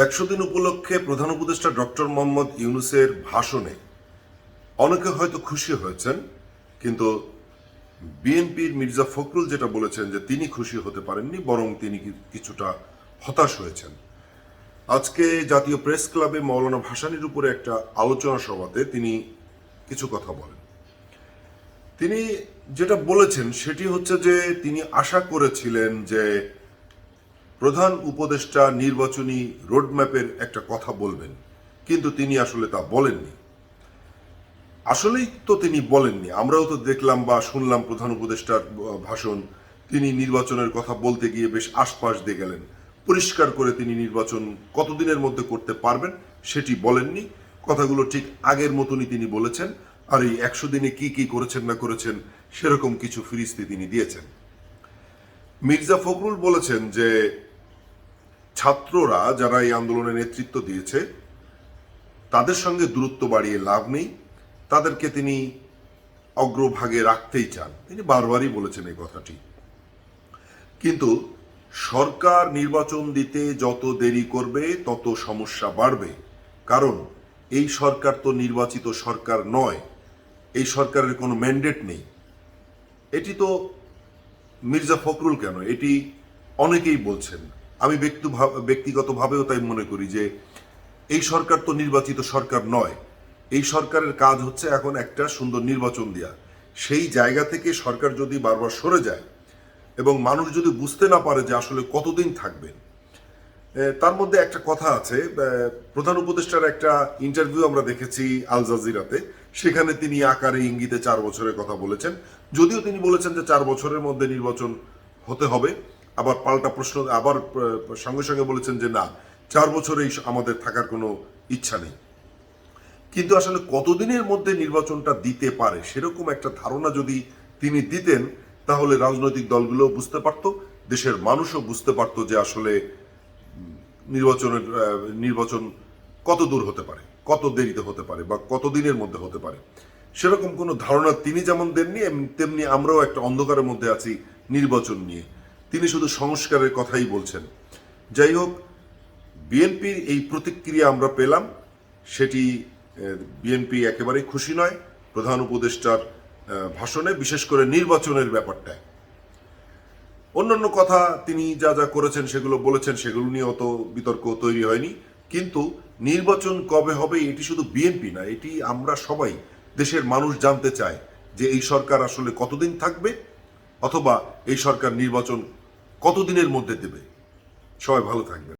একশো দিন উপলক্ষে প্রধান উপদেষ্টা ডক্টর মোহাম্মদ ইউনুসের ভাষণে অনেকে হয়তো খুশি হয়েছেন, কিন্তু বিএনপির মির্জা ফখরুল যেটা বলেছেন যে তিনি খুশি হতে পারেননি, বরং তিনি কিছুটা হতাশ হয়েছেন। আজকে জাতীয় প্রেস ক্লাবে মৌলানা ভাসানির উপরে একটা আলোচনা সভাতে তিনি কিছু কথা বলেন। তিনি যেটা বলেছেন সেটি হচ্ছে যে তিনি আশা করেছিলেন যে প্রধান উপদেষ্টা নির্বাচনী রোডম্যাপের একটা কথা বলবেন, কিন্তু তিনি আসলে তা বলেননি। আসলেই তো তিনি বলেননি। আমরাও তো দেখলাম বা শুনলাম প্রধান উপদেষ্টার ভাষণ, তিনি নির্বাচনের কথা বলতে গিয়ে বেশ আশপাশ দিয়ে গেলেন। পরিষ্কার করে তিনি নির্বাচন কতদিনের মধ্যে করতে পারবেন সেটি বলেননি। কথাগুলো ঠিক আগের মতনই তিনি বলেছেন, আর এই একশো দিনে কি কি করেছেন না করেছেন সেরকম কিছু ফিরিস্তি তিনি দিয়েছেন। মির্জা ফখরুল বলেছেন যে ছাত্ররা যারা এই আন্দোলনে নেতৃত্ব দিয়েছে, তাদের সঙ্গে দূরত্ব বাড়িয়ে লাভ নেই। তাদেরকে তিনি অগ্রভাগে রাখতেই চান। তিনি বারবারই বলেছেন এই কথাটি। কিন্তু সরকার নির্বাচন দিতে যত দেরি করবে, তত সমস্যা বাড়বে। কারণ এই সরকার তো নির্বাচিত সরকার নয়। এই সরকারের কোনো ম্যান্ডেট নেই। এটি তো মির্জা ফখরুল কেন? এটি অনেকেই বলছেন। আমি ব্যক্তি ব্যক্তিগতভাবেও তাই মনে করি যে এই সরকার তো নির্বাচিত সরকার নয়। এই সরকারের কাজ হচ্ছে এখন একটা সুন্দর নির্বাচন দেওয়া সেই জায়গা থেকে সরকার যদি বারবার সরে যায় এবং মানুষ যদি বুঝতে না পারে যে আসলে কতদিন থাকবেন তার মধ্যে একটা কথা আছে প্রধান উপদেষ্টার একটা ইন্টারভিউ আমরা দেখেছি আল জাজিরাতে। সেখানে তিনি আকারে ইঙ্গিতে চার বছরের কথা বলেছেন। যদিও তিনি বলেছেন যে চার বছরের মধ্যে নির্বাচন হতে হবে। আবার পাল্টা প্রশ্ন, আবার সঙ্গে সঙ্গে বলেছেন যে না, চার বছরেই আমাদের থাকার কোনো ইচ্ছা নেই। কিন্তু আসলে কতদিনের মধ্যে নির্বাচনটা দিতে পারে সেরকম একটা ধারণা যদি তিনি দিতেন, তাহলে রাজনৈতিক দলগুলো বুঝতে পারতো, দেশের মানুষও বুঝতে পারতো যে আসলে নির্বাচনের নির্বাচন কত দূর হতে পারে, কত দেরিতে হতে পারে বা কত দিনের মধ্যে হতে পারে। সেরকম কোনো ধারণা তিনি যেমন দেননি তেমনি আমরাও একটা অন্ধকারের মধ্যে আছি নির্বাচন নিয়ে। তিনি শুধু সংস্কারের কথাই বলছেন। যাই হোক, বিএনপির এই প্রতিক্রিয়া আমরা পেলাম। সেটি বিএনপি একেবারেই খুশি নয়, প্রধান উপদেষ্টার ভাষণে, বিশেষ করে নির্বাচনের ব্যাপারটায়। অন্যান্য কথা তিনি যা যা করেছেন, সেগুলো বলেছেন, সেগুলো নিয়ে অত বিতর্ক তৈরি হয়নি। কিন্তু নির্বাচন কবে হবে, এটি শুধু বিএনপি না, এটি আমরা সবাই, দেশের মানুষ জানতে চায় যে এই সরকার আসলে কতদিন থাকবে, অথবা এই সরকার নির্বাচন কতদিনের মধ্যে দেবে? সবাই ভালো থাকবে